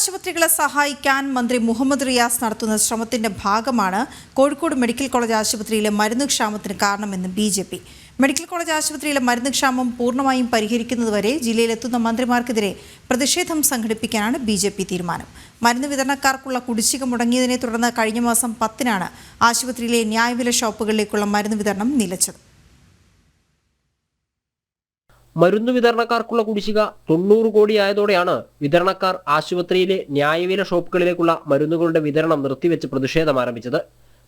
ആശുപത്രികളെ സഹായിക്കാൻ മന്ത്രി മുഹമ്മദ് റിയാസ് നടത്തുന്ന ശ്രമത്തിന്റെ ഭാഗമാണ് കോഴിക്കോട് മെഡിക്കൽ കോളേജ് ആശുപത്രിയിലെ മരുന്ന് ക്ഷാമത്തിന് കാരണമെന്ന് B J P. Medical college ആശുപത്രിയിലെ മരുന്ന് ക്ഷാമം പൂർണമായും പരിഹരിക്കുന്നതുവരെ ജില്ലയിലെത്തുന്ന മന്ത്രിമാർക്കെതിരെ പ്രതിഷേധം സംഘടിപ്പിക്കാനാണ് ബി ജെ പി തീരുമാനം. മരുന്ന് വിതരണക്കാർക്കുള്ള കുടിശ്ശിക മുടങ്ങിയതിനെ തുടർന്ന് കഴിഞ്ഞ മാസം പത്തിനാണ് ആശുപത്രിയിലെ ന്യായവില ഷോപ്പുകളിലേക്കുള്ള മരുന്ന് വിതരണം നിലച്ചത്. മരുന്ന് വിതരണക്കാർക്കുള്ള കുടിശ്ശിക തൊണ്ണൂറ് കോടിയായതോടെയാണ് വിതരണക്കാർ ആശുപത്രിയിലെ ന്യായവില ഷോപ്പുകളിലേക്കുള്ള മരുന്നുകളുടെ വിതരണം നിർത്തിവെച്ച് പ്രതിഷേധം ആരംഭിച്ചത്.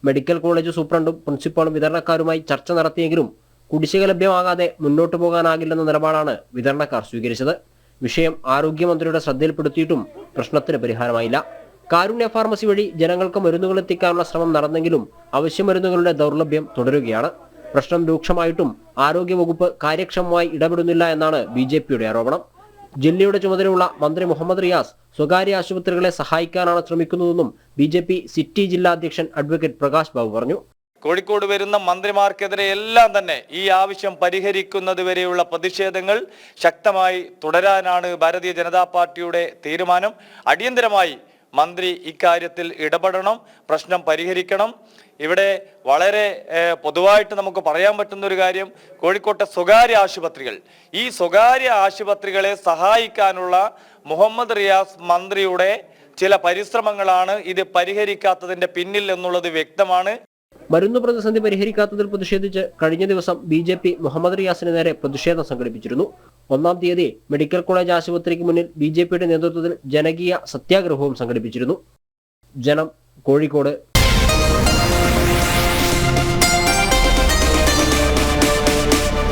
മെഡിക്കൽ കോളേജ് സൂപ്രണ്ടും പ്രിൻസിപ്പാളും വിതരണക്കാരുമായി ചർച്ച നടത്തിയെങ്കിലും കുടിശ്ശിക ലഭ്യമാകാതെ മുന്നോട്ടു പോകാനാകില്ലെന്ന നിലപാടാണ് വിതരണക്കാർ സ്വീകരിച്ചത്. വിഷയം ആരോഗ്യമന്ത്രിയുടെ ശ്രദ്ധയിൽപ്പെടുത്തിയിട്ടും പ്രശ്നത്തിന് പരിഹാരമായില്ല. കാരുണ്യ ഫാർമസി വഴി ജനങ്ങൾക്ക് മരുന്നുകൾ എത്തിക്കാനുള്ള ശ്രമം നടന്നെങ്കിലും അവശ്യ മരുന്നുകളുടെ ദൗർലഭ്യം തുടരുകയാണ്. പ്രശ്നം രൂക്ഷമായിട്ടും ആരോഗ്യവകുപ്പ് കാര്യക്ഷമമായി ഇടപെടുന്നില്ല എന്നാണ് ബി ജെ പിയുടെ ആരോപണം. ജില്ലയുടെ ചുമതലയുള്ള മന്ത്രി മുഹമ്മദ് റിയാസ് സ്വകാര്യ ആശുപത്രികളെ സഹായിക്കാനാണ് ശ്രമിക്കുന്നതെന്നും ബി ജെ പി സിറ്റി ജില്ലാ അധ്യക്ഷൻ അഡ്വക്കേറ്റ് പ്രകാശ് ബാബു പറഞ്ഞു. കോഴിക്കോട് വരുന്ന മന്ത്രിമാർക്കെതിരെ എല്ലാം തന്നെ ഈ ആവശ്യം പരിഹരിക്കുന്നത് വരെയുള്ള പ്രതിഷേധങ്ങൾ ശക്തമായി തുടരാനാണ് ഭാരതീയ ജനതാ പാർട്ടിയുടെ തീരുമാനം. അടിയന്തരമായി മന്ത്രി ഇക്കാര്യത്തിൽ ഇടപെടണം പ്രശ്നം പരിഹരിക്കണം. ഇവിടെ വളരെ പൊതുവായിട്ട് നമുക്ക് പറയാൻ പറ്റുന്ന ഒരു കാര്യം കോഴിക്കോട്ടെ സ്വകാര്യ ആശുപത്രികൾ. ഈ സ്വകാര്യ ആശുപത്രികളെ സഹായിക്കാനുള്ള മുഹമ്മദ് റിയാസ് മന്ത്രിയുടെ ചില പരിശ്രമങ്ങളാണ് ഇത് പരിഹരിക്കാത്തതിന്റെ പിന്നിൽ എന്നുള്ളത് വ്യക്തമാണ്. മരുന്ന് പ്രതിസന്ധി പരിഹരിക്കാത്തതിൽ പ്രതിഷേധിച്ച് കഴിഞ്ഞ ദിവസം ബി ജെ പി മുഹമ്മദ് റിയാസിന് നേരെ പ്രതിഷേധം സംഘടിപ്പിച്ചിരുന്നു. ഒന്നാം തീയതി മെഡിക്കൽ കോളേജ് ആശുപത്രിക്ക് മുന്നിൽ ബി നേതൃത്വത്തിൽ ജനകീയ സത്യാഗ്രഹവും സംഘടിപ്പിച്ചിരുന്നു. ജനം കോഴിക്കോട്